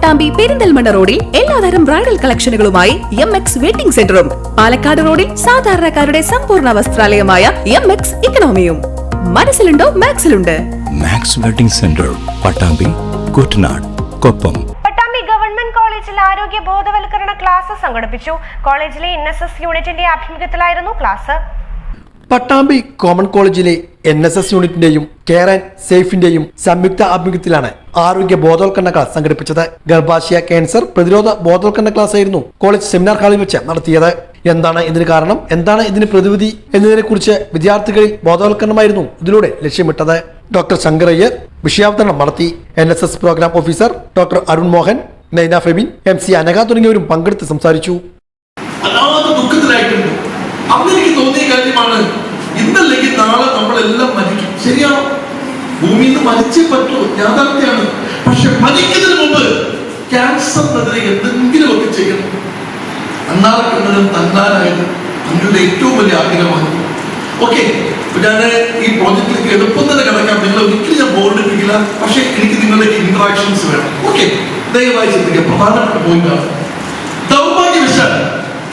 പട്ടാമ്പി പെരിന്തൽമണ്ണ റോഡിൽ എല്ലാതരം ബ്രൈഡൽ കളക്ഷനുകളുമായി എം എക്സ് വെഡിംഗ് സെന്ററും. പാലക്കാട് റോഡിൽ സാധാരണക്കാരുടെ സമ്പൂർണ വസ്ത്രാലയമായ എം എക്സ് ഇക്കണോമിയും. മനസ്സിലുണ്ടോ? മാക്സിലുണ്ട്. Max wedding centre Pattambi Kuttanad Koppam. Pattambi government കോളേജിൽ ആരോഗ്യ ബോധവൽക്കരണ ക്ലാസ് സംഘടിപ്പിച്ചു. കോളേജിലെ എൻ എസ് എസ് യൂണിറ്റിന്റെ ആഭിമുഖ്യത്തിലായിരുന്നു ക്ലാസ്. പട്ടാമ്പി കോമൺ കോളേജിലെ എൻ എസ് എസ് യൂണിറ്റിന്റെയും കെയർ ആൻഡ് സേഫിന്റെയും സംയുക്ത ആഭിമുഖ്യത്തിലാണ് ആരോഗ്യ ബോധവൽക്കരണ ക്ലാസ് സംഘടിപ്പിച്ചത്. ഗർഭാശയ ക്യാൻസർ പ്രതിരോധ ബോധവൽക്കരണ ക്ലാസ് ആയിരുന്നു കോളേജ് സെമിനാർ ഹാളിൽ വെച്ച് നടത്തിയത്. എന്താണ് ഇതിന് കാരണം? എന്താണ് ഇതിന് പ്രതിവിധി എന്നതിനെ കുറിച്ച് വിദ്യാർത്ഥികളിൽ ബോധവൽക്കരണമായിരുന്നു ഇതിലൂടെ ലക്ഷ്യമിട്ടത്. ഡോക്ടർ ശങ്കരയ്യർ വിഷയാവതരണം നടത്തി. N S S programme officer doctor Arun Mohan Naina Febin M C Anagha തുടങ്ങിയവരും പങ്കെടുത്ത് സംസാരിച്ചു. നമ്മളെല്ലാം മരിക്കും. ശരിയാണോ? ഭൂമിയിൽ നിന്ന് മരിച്ചേ പറ്റൂ. യാഥാർത്ഥ്യമാണ്. പക്ഷെ മരിക്കുന്നതിന് മുമ്പ് ക്യാൻസറിനെതിരെ എന്തെങ്കിലുമൊക്കെ ചെയ്യണം. അണ്ണാറക്കണ്ണനും തന്നാലായത് തങ്ങളുടെ ഏറ്റവും വലിയ ആഗ്രഹമാണ്. ഓക്കെ ഞാൻ ഈ പ്രോജക്റ്റിലേക്ക് എളുപ്പം തന്നെ കിടക്കാം. നിങ്ങൾ ഒരിക്കലും ഞാൻ ബോർഡിപ്പിക്കില്ല പക്ഷെ എനിക്ക് നിങ്ങളുടെ ഇന്ററാക്ഷൻസ് വേണം. ഓക്കെ ദയവായി ചിന്തിക്കുക പ്രധാനപ്പെട്ട പോയിന്റാണ് ദൗർഭാഗ്യവശാൽ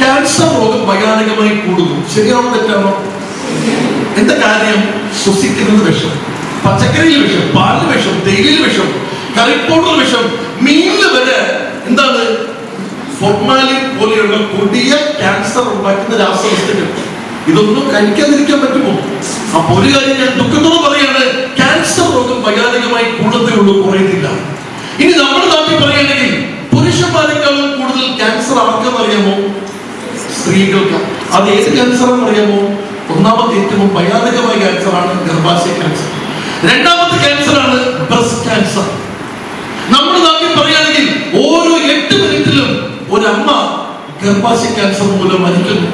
ക്യാൻസർ രോഗം ഭയാനകമായി കൂടുന്നു. ശരിയാണോ തെറ്റാണോ? എന്താ കാര്യം? ശ്വസിക്കുന്നത് വിഷം പച്ചക്കറിയിൽ വിഷം പാലിൽ വിഷം തേയിലയിൽ വിഷം കറിപ്പൗഡർ വിഷം മീനിൽ വരെ എന്താണ്? ഫോർമാലിൻ പോലെയുള്ള കൊടിയ ക്യാൻസർ ഉണ്ടാക്കുന്ന രാസവസ്തുക്കൾ. ഇതൊന്നും കഴിക്കാതിരിക്കാൻ പറ്റുമോ? അപ്പൊ ഒരു കാര്യം ഞാൻ ദുഃഖത്തോട് പറയാണ് ക്യാൻസർ രോഗം വൈകാരികമായി കൂടത്തേ ഉള്ളൂ കുറയുന്നില്ല. ഇനി നമ്മുടെ നാട്ടിൽ പറയുകയാണെങ്കിൽ പുരുഷന്മാരെക്കാളും കൂടുതൽ ക്യാൻസർ ആർക്കെന്ന് അറിയാമോ സ്ത്രീകൾക്ക്. അത് ഏത് ക്യാൻസർ അറിയാമോ ഒന്നാമത്തെ ഏറ്റവും ഭയാനകമായ ക്യാൻസർ ആണ് ഗർഭാശയ ക്യാൻസർ. രണ്ടാമത്തെ ക്യാൻസർ ആണ് ബ്രസ്റ്റ് ക്യാൻസർ. നമ്മൾ നാട്ടിൽ പറയുകയാണെങ്കിൽ ഓരോ എട്ട് മിനിറ്റിലും ഒരമ്മ ഗർഭാശയ ക്യാൻസർ മൂലം മരിക്കുന്നു.